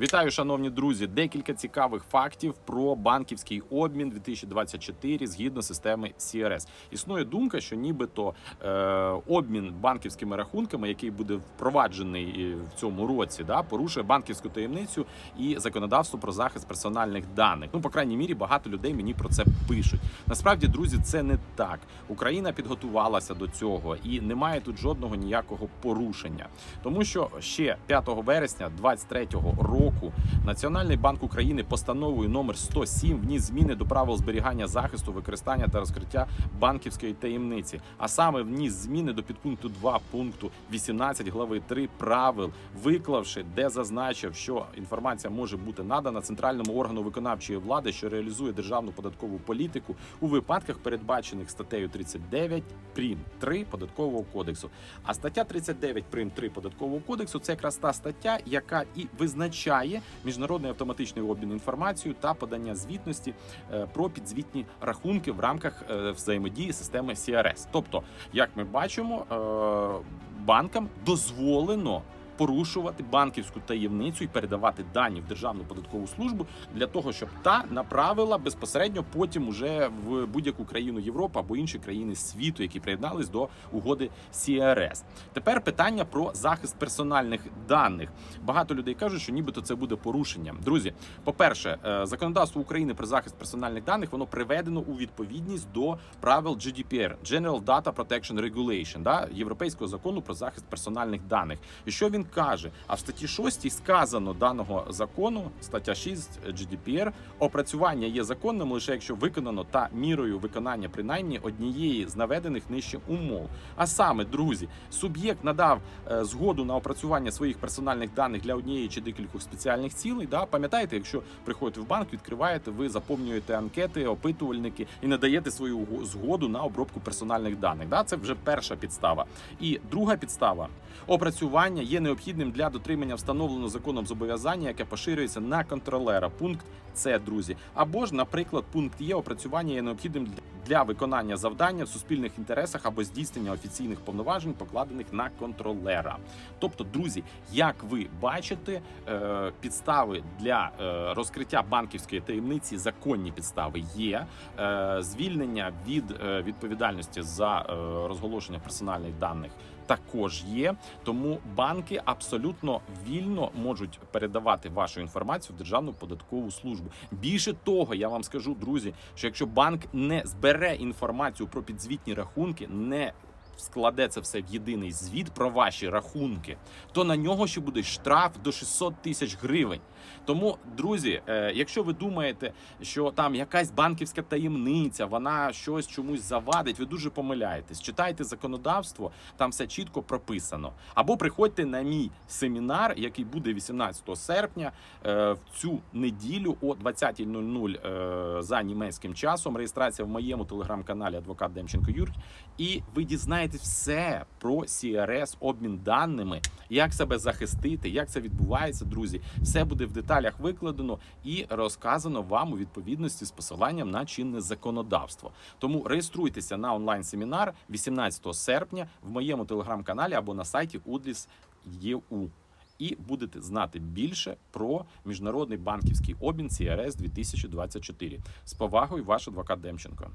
Вітаю, шановні друзі! Декілька цікавих фактів про банківський обмін 2024 згідно системи CRS. Існує думка, що нібито е, обмін банківськими рахунками, який буде впроваджений е, в цьому році, да, порушує банківську таємницю і законодавство про захист персональних даних. Ну, по крайній мірі, багато людей мені про це пишуть. Насправді, друзі, це не так. Україна підготувалася до цього і немає тут жодного ніякого порушення, тому що ще 5 вересня 2023 року Національний банк України постановою номер 107 вніс зміни до правил зберігання захисту, використання та розкриття банківської таємниці, а саме вніс зміни до підпункту 2 пункту 18 глави 3 правил, виклавши, де зазначив, що інформація може бути надана центральному органу виконавчої влади, що реалізує державну податкову політику у випадках, передбачених статтею 39 прим. 3 податкового кодексу. А стаття 39 прим. 3 податкового кодексу це якраз та стаття, яка і визначає міжнародний автоматичний обмін інформацією та подання звітності е, про підзвітні рахунки в рамках е, взаємодії системи CRS. Тобто, як ми бачимо, е, банкам дозволено. Порушувати банківську таємницю і передавати дані в Державну податкову службу для того, щоб та направила безпосередньо потім уже в будь-яку країну Європи або інші країни світу, які приєднались до угоди CRS. Тепер питання про захист персональних даних. Багато людей кажуть, що нібито це буде порушенням. Друзі, по-перше, е, законодавство України про захист персональних даних воно приведено у відповідність до правил GDPR – General Data Protection Regulation, да, європейського закону про захист персональних даних. І що він каже? А в статті 6 сказано даного закону, стаття 6 GDPR, опрацювання є законним лише якщо виконано та мірою виконання принаймні однієї з наведених нижче умов. А саме, друзі, суб'єкт надав е, згоду на опрацювання своїх персональних даних для однієї чи декількох спеціальних цілей. Да? Пам'ятаєте, якщо приходите в банк, відкриваєте, ви заповнюєте анкети, опитувальники і надаєте свою згоду на обробку персональних даних. Да? Це вже перша підстава. І друга підстава опрацювання є необхідним для дотримання встановленого законом зобов'язання, яке поширюється на контролера. Пункт С, друзі. Або ж, наприклад, пункт Є опрацювання є необхідним для виконання завдання в суспільних інтересах або здійснення офіційних повноважень, покладених на контролера. Тобто, друзі, як ви бачите, е, підстави для е, розкриття банківської таємниці, законні підстави є. Е, Звільнення від е, відповідальності за е, розголошення персональних даних. Також є, тому банки абсолютно вільно можуть передавати вашу інформацію в Державну податкову службу. Більше того, я вам скажу, друзі, що якщо банк не збере інформацію про підзвітні рахунки, не складе це все в єдиний звіт про ваші рахунки, то на нього ще буде штраф до 600 тисяч гривень. Тому, друзі, е, якщо ви думаєте, що там якась банківська таємниця, вона щось чомусь завадить, ви дуже помиляєтесь. Читайте законодавство, там все чітко прописано. Або приходьте на мій семінар, який буде 18 серпня е, в цю неділю о 20.00 е, за німецьким часом. Реєстрація в моєму телеграм-каналі Адвокат Демченко Юрій. І ви дізнаєтесь все про CRS, обмін даними, як себе захистити, як це відбувається, друзі. Все буде в деталях викладено і розказано вам у відповідності з посиланням на чинне законодавство. Тому реєструйтеся на онлайн-семінар 18 серпня в моєму телеграм-каналі або на сайті Udlis.eu. І будете знати більше про міжнародний банківський обмін CRS 2024. З повагою, ваш адвокат Демченко.